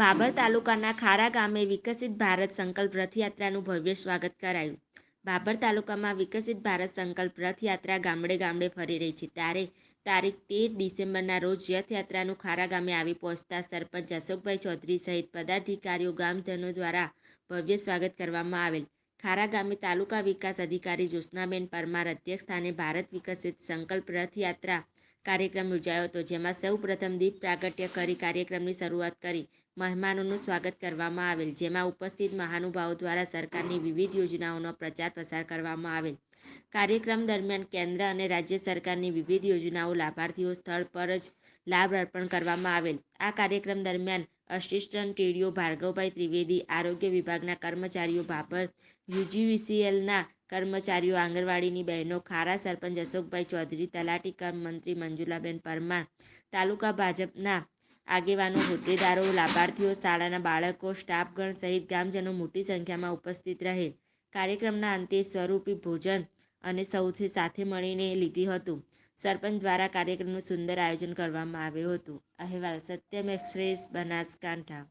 બાબર તાલુકાના ખારા ગામે વિકસિત ભારત સંકલ્પ રથયાત્રાનું ભવ્ય સ્વાગત કરાયું. બાબર તાલુકામાં વિકસિત ભારત સંકલ્પ રથયાત્રા ગામડે ગામડે ફરી રહી છે. ત્યારે તારીખ તેર ડિસેમ્બરના રોજ રથયાત્રાનું ખારા ગામે આવી પહોંચતા સરપંચ અશોકભાઈ ચૌધરી સહિત પદાધિકારીઓ, ગામજનો દ્વારા ભવ્ય સ્વાગત કરવામાં આવેલ. ખારા ગામે તાલુકા વિકાસ અધિકારી જ્યોત્સનાબેન પરમાર અધ્યક્ષ સ્થાને ભારત વિકસિત સંકલ્પ રથયાત્રા કાર્યક્રમ યોજાયો હતો, જેમાં સૌ પ્રથમ દીપ પ્રાગટ્ય કરી કાર્યક્રમની શરૂઆત કરી મહેમાનોનું સ્વાગત કરવામાં આવેલ, જેમાં ઉપસ્થિત મહાનુભાવો દ્વારા સરકારની વિવિધ યોજનાઓનો પ્રચાર પ્રસાર કરવામાં આવેલ. કાર્યક્રમ દરમિયાન કેન્દ્ર અને રાજ્ય સરકારની વિવિધ યોજનાઓ લાભાર્થીઓ સ્થળ પર જ લાભ અર્પણ કરવામાં આવેલ. આ કાર્યક્રમ દરમિયાન અસિસ્ટન્ટ ટીડીઓ ભાર્ગવભાઈ ત્રિવેદી, આરોગ્ય વિભાગના કર્મચારીઓ બાબર યુજીવીસીએલના કર્મચારીઓ, આંગણવાડીની બહેનો, ખારા સરપંચ અશોકભાઈ ચૌધરી, તલાટી કમ મંત્રી મંજુલાબેન પરમાર, તાલુકા ભાજપના આગેવાનો, હોદ્દેદારો, લાભાર્થીઓ, શાળાના બાળકો, સ્ટાફગણ સહિત ગામજનો મોટી સંખ્યામાં ઉપસ્થિત રહેલ કાર્યક્રમના અંતે સ્વરૂપી ભોજન અને સૌથી સાથે મળીને લીધી હતું. સરપંચ દ્વારા કાર્યક્રમનું સુંદર આયોજન કરવામાં આવ્યું હતું. અહેવાલ સત્યમ એક્સપ્રેસ બનાસકાંઠા.